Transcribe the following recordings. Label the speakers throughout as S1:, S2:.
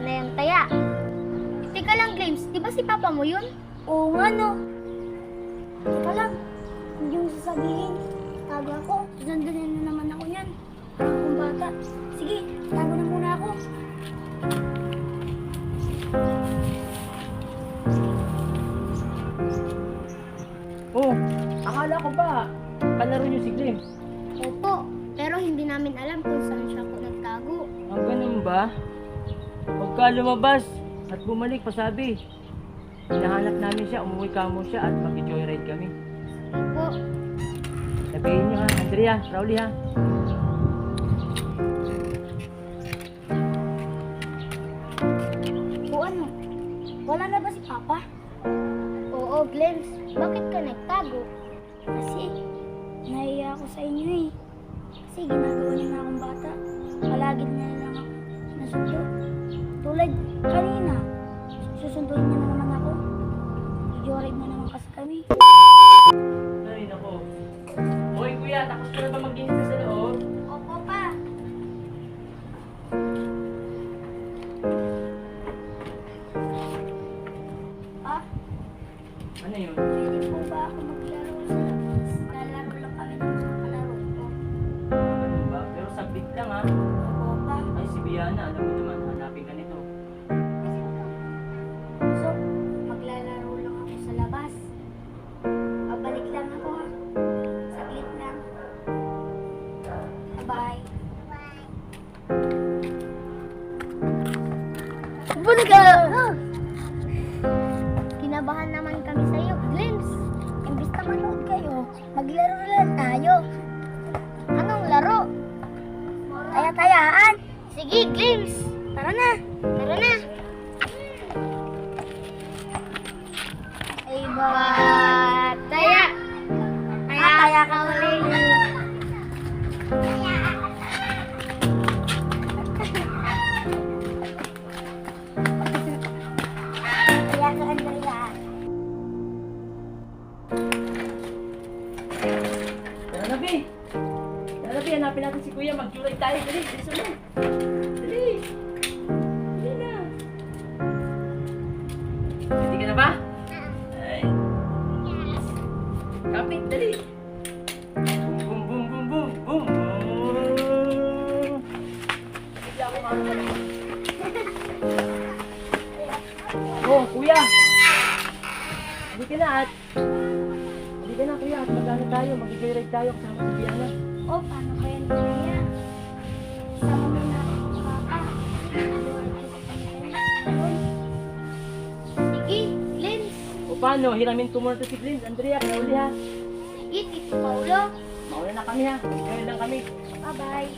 S1: na yan, taya. Teka lang, James. Di ba si Papa mo yun?
S2: Oo nga no. Teka lang, hindi mo sasabihin. Tago ako, susundunin na naman ako niyan. Parang akong bata. Sige, tago na muna ako.
S3: Oh, akala ko ba, kalaro niyo si Glim.
S1: Opo, pero hindi namin alam kung saan siya po nagtago.
S3: Ang ganun ba? Pagka lumabas at bumalik pasabi, hinahanap namin siya, umuwi ka mo siya at mag-joyride kami.
S1: Opo,
S3: Sabihin niyo ha, Andrea, Rowley ha.
S2: O ano, wala na ba si Papa?
S1: oo, Glens. Bakit ka nagtago?
S2: Kasi, nahiya ako sa inyo eh. Kasi ginagawa niyo na akong bata. Palagi na lang ako nasundo. Tulad kanina, susunduin niya na naman ako. Joyride na naman kasi kami.
S3: Ay, nako. Hoy kuya, tapos ka na ba maglinis
S2: Balik ka!
S1: Kinabahan naman kami sa iyo, Glens.
S2: Imbis na manood kayo, maglaro lang tayo.
S1: Anong laro?
S2: Taya-tayaan.
S1: Sige, Glens.
S2: Tara na.
S1: Tara na.
S3: Kuya. Hindi ka na at hindi ka na kuya at magano tayo, mag-joyride tayo kasama si Biana.
S2: Oh, paano kaya Andrea? Sama mo na ako sa papa.
S1: Sige, Glens.
S3: O paano, hiramin ko muna to si Glenn, Andrea, kaya uli ha.
S1: Sige, Tito Paulo.
S3: Mauna na kami ha, mag-joyride lang kami.
S2: Bye-bye.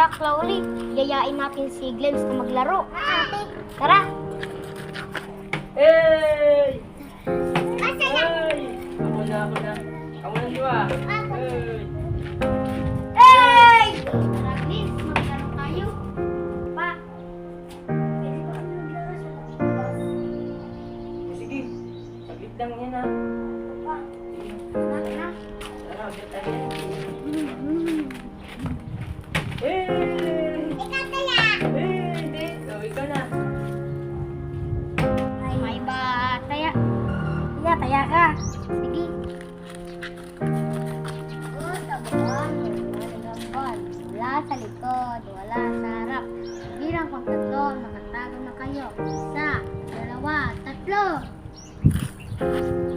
S1: Tara, Claulie. Yayain natin si Glens na maglaro. Ate. Tara.
S3: Hey! Hey! Ako na, ako na. Ako na siya. Hey!
S1: Hey! Tara, Glens. Maglaro tayo.
S2: Pa?
S3: Sige, saglit lang yan ha.
S1: Taya,
S3: ka.
S1: Sige. Oh, tabuan. Nagambal. Wala sa likod. Wala sa harap. Bilang pang tatlo, nakatago na kayo. Isa, dalawa, tatlo. Kayo.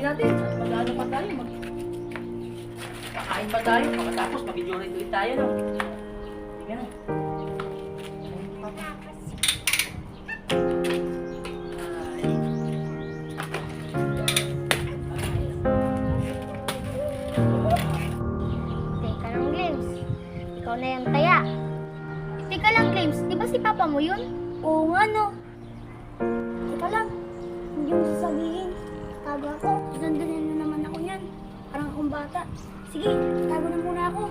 S3: Sunduin natin. At mag-ano pa tayo, mag... Kakain pa tayo, pagkatapos mag-enjoy tayo, no? Sige na.
S1: Teka lang, Glims. Ikaw na yung taya. Teka lang, Glims. Di ba si Papa mo yun?
S2: Oo nga no. Teka lang, hindi mo sasabihin. Tago ako, bata. Sige, tago na muna ako.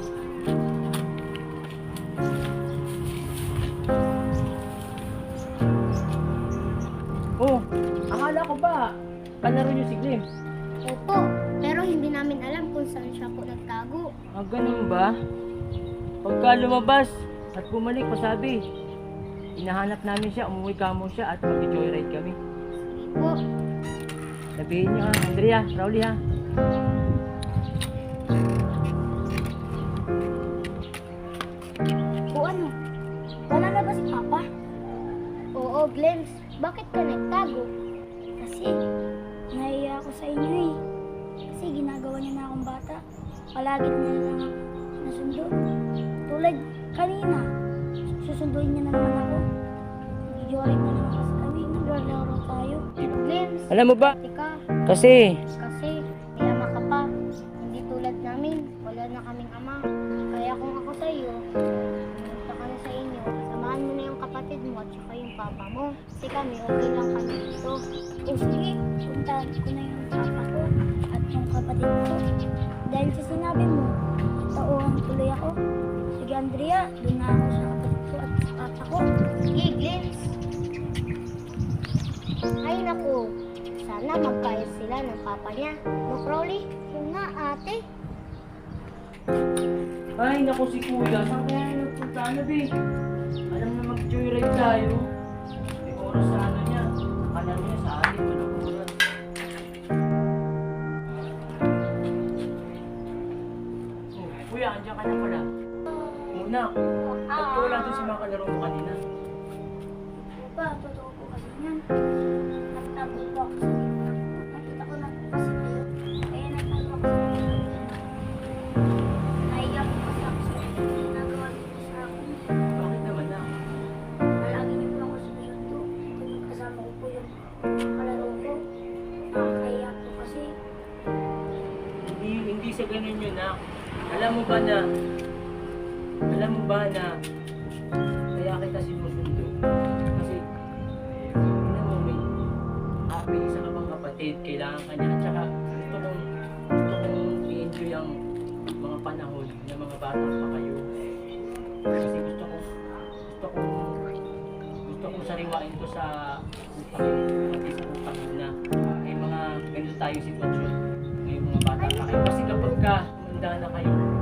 S3: Oh, akala ko ba, kalaro niyo si Glim?
S1: Opo, pero hindi namin alam kung saan siya po nagtago.
S3: Ah, ganun ba? Pagka lumabas at bumalik, pasabi. Hinahanap namin siya, umuwi kamo siya at mag-joyride kami.
S1: Sige po.
S3: Sabihin niyo ha, Andrea, Rowley ha.
S2: Wala na ba si Papa?
S1: Oo, Glims. Bakit ka nagtago?
S2: Kasi, nahiya ako sa inyo eh. Kasi ginagawa niya na akong bata. Palagi na lang ako nasundo. Tulad kanina, susunduin niya na naman ako. Nag-jorin na naman kasi kami. Naglalaro tayo.
S1: Glims,
S3: Alam mo ba?
S1: tika.
S3: Kasi,
S1: kami, okay lang kami dito.
S2: O sige, puntahan ko na yung papa ko at yung kapatid ko. Dahil sa sinabi mo, tauhan tuloy ako. Sige Andrea, doon na ako sa kapatid ko at sa papa ko.
S1: Sige, Glims. Ay, naku. Sana magkaayos sila ng papa niya. No, Crowley? Yung nga, ate.
S3: ay naku si Kuya, saan kaya nagpunta na? Alam na mag-joyride tayo. Oras sa ano niya. Kalaro niya sa walang oras. Oh, kuya, andyan ka na pala. Una, ba't ka wala doon sa mga kalaro mo kanina?
S2: Pa, totoo po kasi yan.
S3: Alam mo ba na, alam mo ba na, kaya kita sinusundo. Kasi, alam mo, may, ah, may isa ka pang kapatid, kailangan ka niya. At saka, gusto kong, gusto kong i-enjoy ang mga panahon na mga bata pa kayo. Kasi gusto ko, gusto ko, gusto kong sariwain ko sa utak, pati sa mo na may mga ganito tayong sitwasyon. May mga bata pa kayo. Kasi kapag ka tumanda na kayo,